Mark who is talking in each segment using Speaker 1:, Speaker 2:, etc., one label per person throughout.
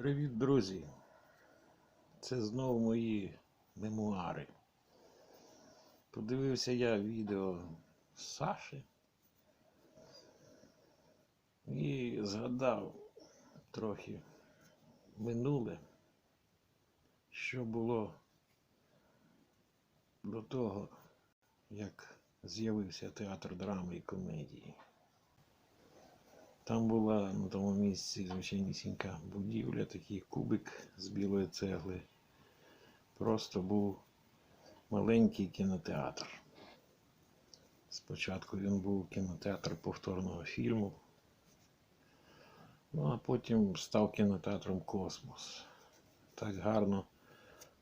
Speaker 1: Привіт, друзі! Це знову мої мемуари. Подивився я відео Саші і згадав трохи минуле, що було до того, як з'явився театр драми і комедії. Там була на тому місці звичайнісінька будівля, такий кубик з білої цегли. Просто був маленький кінотеатр. Спочатку він був кінотеатр повторного фільму, ну а потім став кінотеатром Космос. Так гарно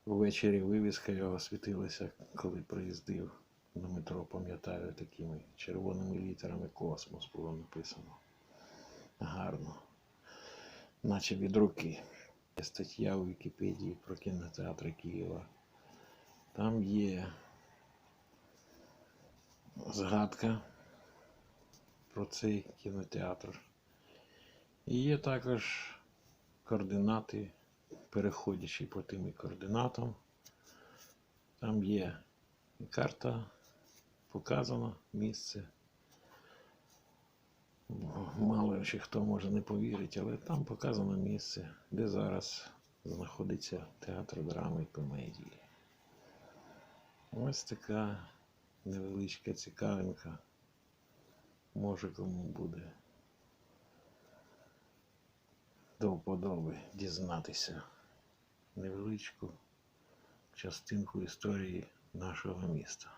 Speaker 1: ввечері вивіска його світилася, коли приїздив на метро, пам'ятаю, такими червоними літерами Космос було написано гарно, наче від руки. Є стаття у Вікіпедії про кінотеатри Києва. Там є згадка про цей кінотеатр. І є також координати, переходячи по тим координатам. Там є карта, показано місце. Мало ще хто може не повірити, але там показано місце, де зараз знаходиться театр драми і комедії. Ось така невеличка цікавинка. Може кому буде до вподоби дізнатися невеличку частинку історії нашого міста.